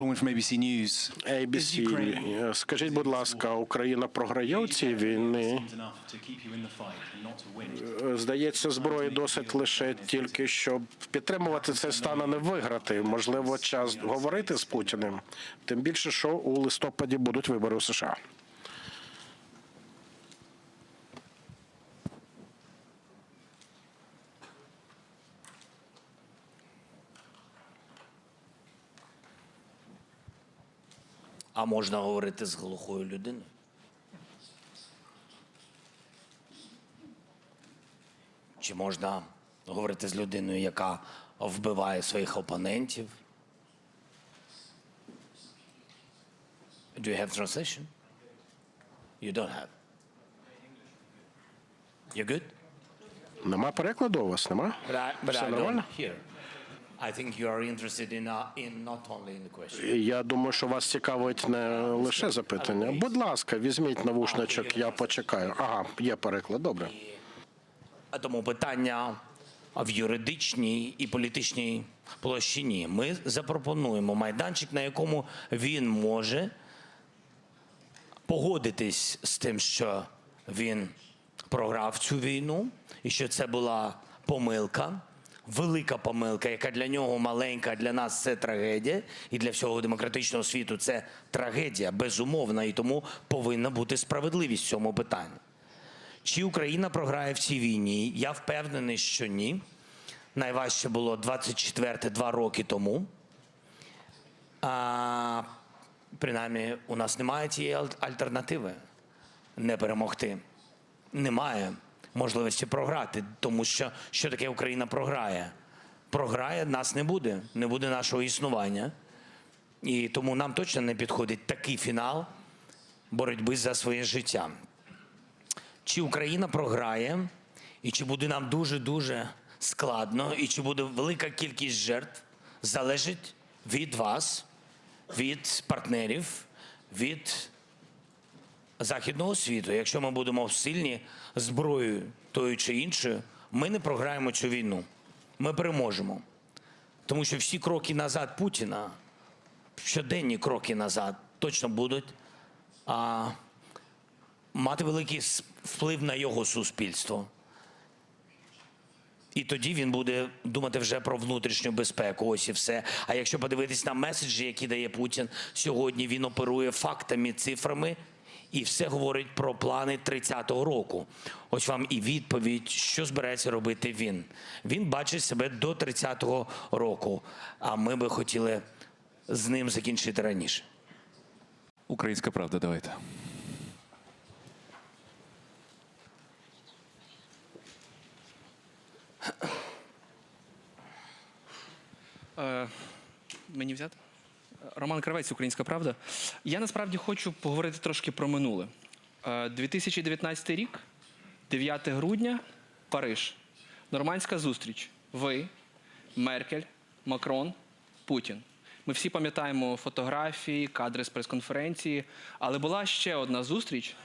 From ABC News. ABC, е, скажіть, будь ласка, Україна програє у цій війні? Е, Здається, зброї досить лише тільки щоб підтримувати цей стан, а не виграти. Можливо, час говорити з Путіним. Тим більше, що у листопаді будуть вибори у США. А можна говорити з глухою людиною? Чи можна говорити з людиною, яка вбиває своїх опонентів? Do you have translation? You don't have. You good? Нема перекладу у вас? Нема? But I, but Все I нормально? don't hear. I think you are interested in, uh, in not only in the question. Я думаю, що вас цікавить не лише запитання. Будь ласка, візьміть навушничок, я почекаю. Ага, є переклад. Добре. А Тому питання в юридичній і політичній площині. Ми запропонуємо майданчик, на якому він може погодитись з тим, що він програв цю війну, і що це була помилка. Велика помилка, яка для нього маленька, а для нас це трагедія, і для всього демократичного світу це трагедія, безумовна, і тому повинна бути справедливість в цьому питанні. Чи Україна програє в цій війні? Я впевнений, що ні. Найважче було 24 два роки тому. А, принаймні, у нас немає аль- альтернативи не перемогти. Немає можливості програти, тому що що таке Україна програє? Програє, нас не буде, не буде нашого існування. І тому нам точно не підходить такий фінал боротьби за своє життя чи Україна програє, і чи буде нам дуже-дуже складно, і чи буде велика кількість жертв, залежить від вас, від партнерів, від західного світу. Якщо ми будемо сильні зброєю тою чи іншою, ми не програємо цю війну. Ми переможемо. Тому що всі кроки назад Путіна, щоденні кроки назад, точно будуть а, мати великий вплив на його суспільство. І тоді він буде думати вже про внутрішню безпеку. Ось і все. А якщо подивитись на меседжі, які дає Путін сьогодні, він оперує фактами, цифрами і все говорить про плани 30-го року. Ось вам і відповідь, що збирається робити він. Він бачить себе до 30-го року. А ми би хотіли з ним закінчити раніше. Українська правда, давайте. Е, мені взяти? Роман Кравець, Українська Правда. Я насправді хочу поговорити трошки про минуле. Е, 2019 рік, 9 грудня, Париж. Нормандська зустріч. Ви, Меркель, Макрон, Путін. Ми всі пам'ятаємо фотографії, кадри з прес-конференції, але була ще одна зустріч,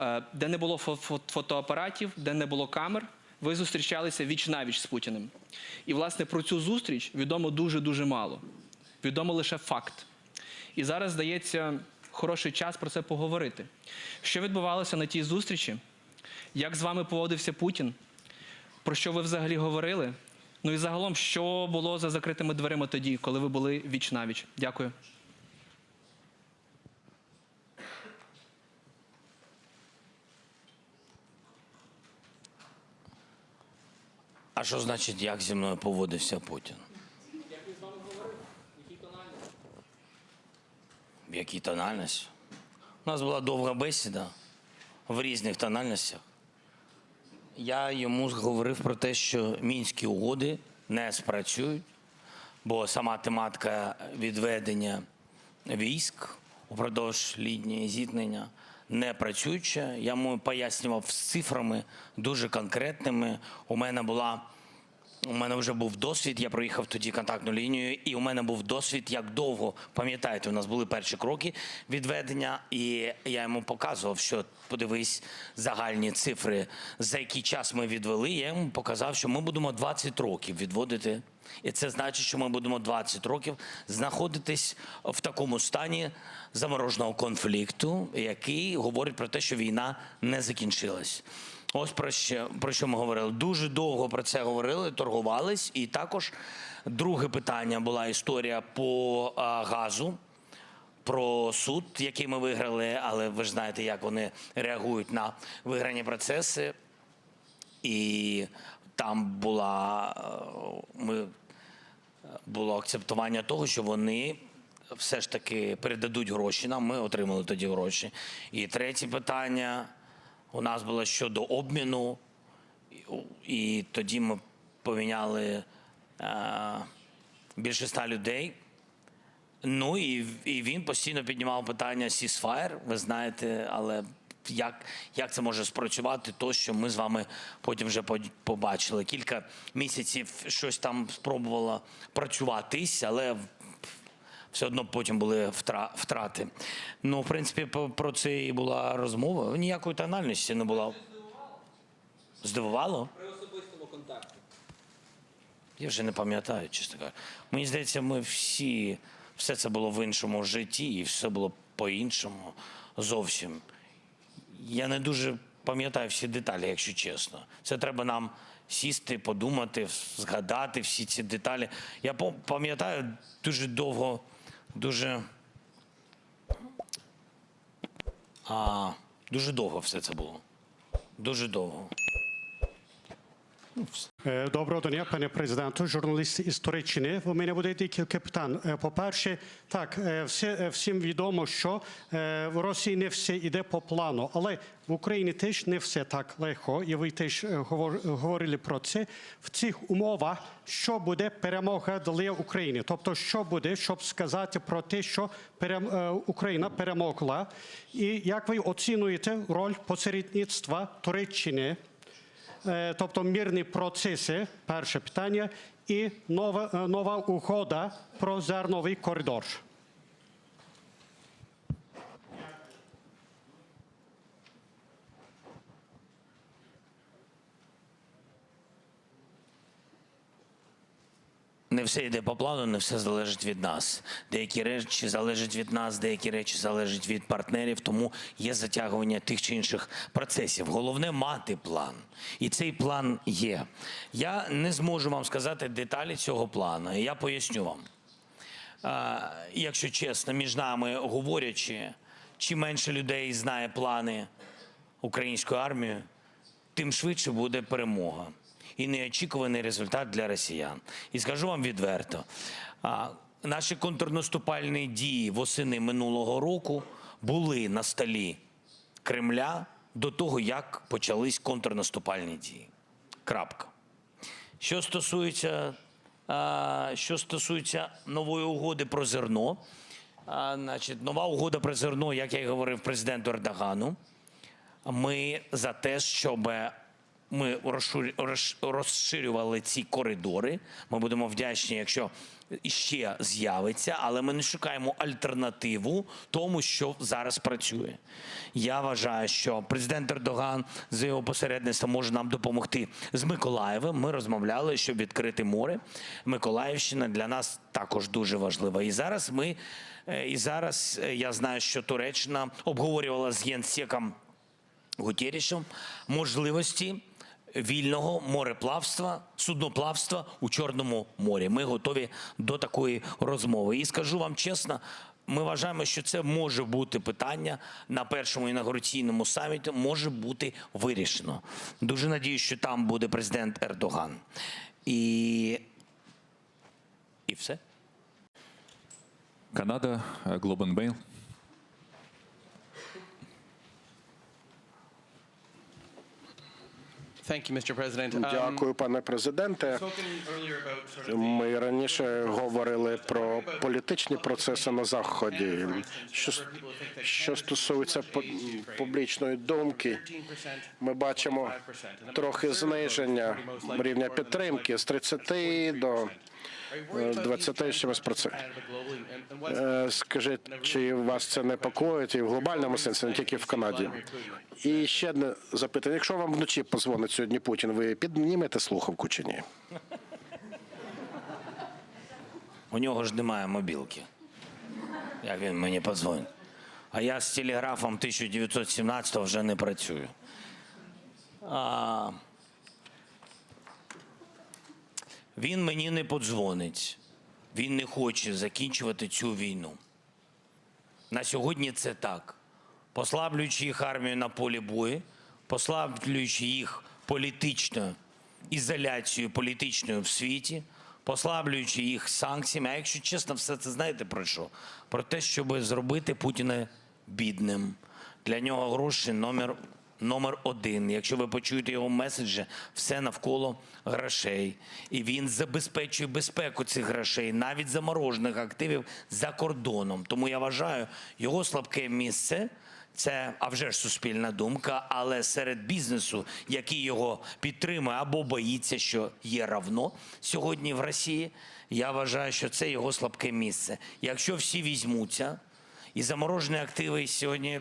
е, де не було фо- фо- фотоапаратів, де не було камер. Ви зустрічалися віч навіч з Путіним. І, власне, про цю зустріч відомо дуже-дуже мало. Відомо лише факт. І зараз здається хороший час про це поговорити. Що відбувалося на тій зустрічі? Як з вами поводився Путін? Про що ви взагалі говорили? Ну і загалом, що було за закритими дверима тоді, коли ви були віч навіч? Дякую. А що значить, як зі мною поводився Путін? В якій тональності? У нас була довга бесіда в різних тональностях. Я йому говорив про те, що мінські угоди не спрацюють, бо сама тематика відведення військ упродовж лінії зіткнення не працююча. Я йому пояснював з цифрами дуже конкретними. У мене була У мене вже був досвід. Я проїхав тоді контактну лінію, і у мене був досвід, як довго пам'ятаєте, у нас були перші кроки відведення, і я йому показував, що подивись загальні цифри, за який час ми відвели. Я йому показав, що ми будемо 20 років відводити. І це значить, що ми будемо 20 років знаходитись в такому стані замороженого конфлікту, який говорить про те, що війна не закінчилась. Ось про що, про що ми говорили. Дуже довго про це говорили, торгувались. І також друге питання була історія по а, газу. Про суд, який ми виграли, але ви ж знаєте, як вони реагують на виграні процеси. І там була ми було акцептування того, що вони все ж таки передадуть гроші нам. Ми отримали тоді гроші. І третє питання у нас було щодо обміну, і, тоді ми поміняли е, більше ста людей. Ну і, і він постійно піднімав питання ceasefire, ви знаєте, але як, як це може спрацювати, то що ми з вами потім вже побачили. Кілька місяців щось там спробувало працюватись, але все одно потім були втра- втрати. Ну, в принципі, про це і була розмова. Ніякої тональності не було. Здивувало? При особистому контакті. Я вже не пам'ятаю, чесно кажучи. Мені здається, ми всі, все це було в іншому житті, і все було по-іншому зовсім. Я не дуже пам'ятаю всі деталі, якщо чесно. Це треба нам сісти, подумати, згадати всі ці деталі. Я пам- пам'ятаю дуже довго, дуже. А, дуже довго все це було. Дуже довго. Е, Доброго дня, пане президенту, журналіст із Туреччини. У мене буде декілька питань. Е, По-перше, так, е, все, е, всім відомо, що е, в Росії не все йде по плану, але в Україні теж не все так легко, і ви теж е, говор- говорили про це. В цих умовах, що буде перемога для України? Тобто, що буде, щоб сказати про те, що е, Україна перемогла, і як ви оцінюєте роль посередництва Туреччини? Е, тобто мирні процеси, перше питання, і нова, е, нова угода про зерновий коридор. Не все йде по плану, не все залежить від нас. Деякі речі залежать від нас, деякі речі залежать від партнерів, тому є затягування тих чи інших процесів. Головне мати план. І цей план є. Я не зможу вам сказати деталі цього плану. Я поясню вам. Якщо чесно, між нами говорячи, чим менше людей знає плани української армії, тим швидше буде перемога і неочікуваний результат для росіян. І скажу вам відверто: наші контрнаступальні дії восени минулого року були на столі Кремля до того, як почались контрнаступальні дії. Крапка. Що стосується, що стосується нової угоди про зерно, значить, нова угода про зерно, як я й говорив президенту Ердогану, ми за те, щоб ми розширю- розширювали ці коридори. Ми будемо вдячні, якщо іще з'явиться, але ми не шукаємо альтернативу тому, що зараз працює. Я вважаю, що президент Ердоган за його посередництвом може нам допомогти з Миколаєвим. Ми розмовляли, щоб відкрити море. Миколаївщина для нас також дуже важлива. І зараз ми е, і зараз е, я знаю, що Туреччина обговорювала з Єнсеком Гутєрішем можливості вільного мореплавства, судноплавства у Чорному морі. Ми готові до такої розмови. І скажу вам чесно. Ми вважаємо, що це може бути питання на першому інаугураційному саміті, може бути вирішено. Дуже надіюсь, що там буде президент Ердоган. І, і все. Канада, Globe and Mail. Дякую, пане президенте. Ми раніше говорили про політичні процеси на заході. Що, що стосується публічної думки, ми бачимо трохи зниження рівня підтримки з 30 до 20 з чимось Е, Скажіть, чи вас це непокоїть і в глобальному сенсі, не тільки в Канаді? І ще одне запитання. Якщо вам вночі позвонить сьогодні Путін, ви піднімете слухавку чи ні? У нього ж немає мобілки. Як він мені подзвонить. А я з телеграфом 1917 вже не працюю. А... Він мені не подзвонить. Він не хоче закінчувати цю війну. На сьогодні це так. Послаблюючи їх армію на полі бою, послаблюючи їх політичною ізоляцією політичною в світі, послаблюючи їх санкціями. А якщо чесно, все це знаєте про що? Про те, щоб зробити Путіна бідним. Для нього гроші номер, номер один. Якщо ви почуєте його меседжі, все навколо грошей. І він забезпечує безпеку цих грошей, навіть заморожених активів за кордоном. Тому я вважаю, його слабке місце. Це а вже ж суспільна думка, але серед бізнесу, який його підтримує або боїться, що є равно сьогодні в Росії, я вважаю, що це його слабке місце. Якщо всі візьмуться, і заморожені активи сьогодні,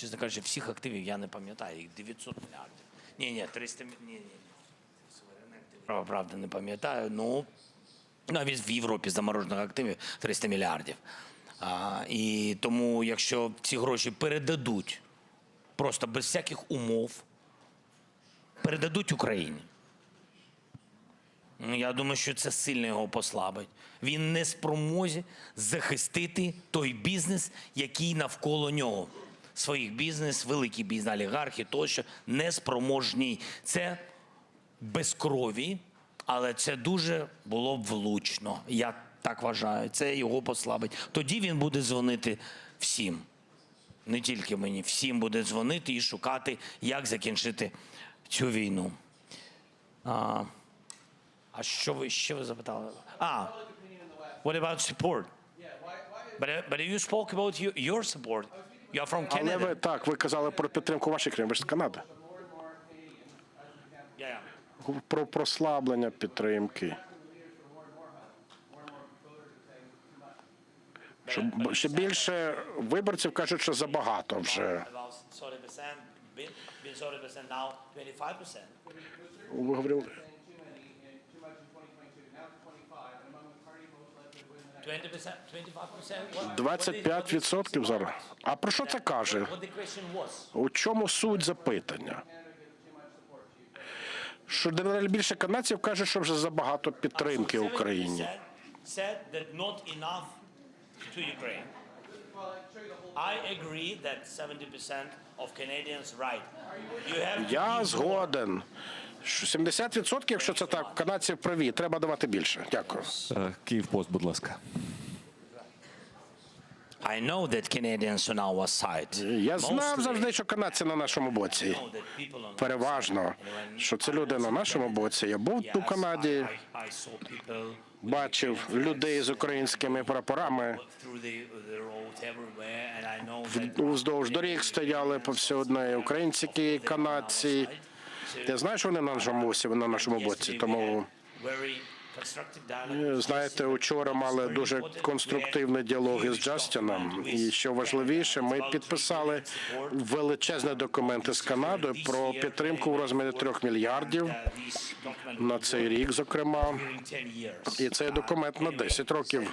чесно кажучи, всіх активів я не пам'ятаю, їх 900 мільярдів. Ні, ні, 300 мі- ні, ні. Суверенні активи. Правда, не пам'ятаю. Ну, навіть в Європі заморожених активів 300 мільярдів. А, і тому, якщо ці гроші передадуть просто без всяких умов, передадуть Україні. Ну, я думаю, що це сильно його послабить. Він не спромозі захистити той бізнес, який навколо нього. Своїх бізнес, великий бізнес, олігархи тощо не спроможні. Це без крові, але це дуже було б влучно. Я так вважаю. Це його послабить. Тоді він буде дзвонити всім. Не тільки мені, всім буде дзвонити і шукати, як закінчити цю війну. А, а що ви ще ви запитали? А, what about support? But, but you spoke about your, your support. Але ви так, ви казали про підтримку вашої країни, ви ж з Канади. Про прослаблення підтримки. Що, ще більше виборців кажуть, що забагато вже. About 40%, been, been 40% now, 25%. Ви говорили, 25%? What, what did- 25% зараз. А про що це каже? У чому суть запитання? Що дедалі більше канадців каже, що вже забагато підтримки Україні. 70% Said that not enough to Ukraine. I agree that 70% of Canadians right. You have to Я згоден. Що 70%, якщо це так, канадців праві, треба давати більше. Дякую. Е, Київпост, будь ласка. I know that Canadians on our side. Я знав завжди, що канадці на нашому боці. Переважно, що це люди на нашому боці. Я був у Канаді, бачив людей з українськими прапорами. Уздовж доріг стояли повсюдно українці, канадці. Я знаю, що вони на нашому на нашому боці. Тому е, знаєте, учора мали дуже конструктивний діалог із Джастіном. І що важливіше, ми підписали величезні документи з Канадою про підтримку в розмірі трьох мільярдів на цей рік, зокрема. І цей документ на 10 років.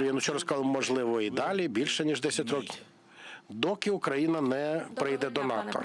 Він вчора сказав, можливо, і далі більше ніж 10 років, доки Україна не прийде до НАТО.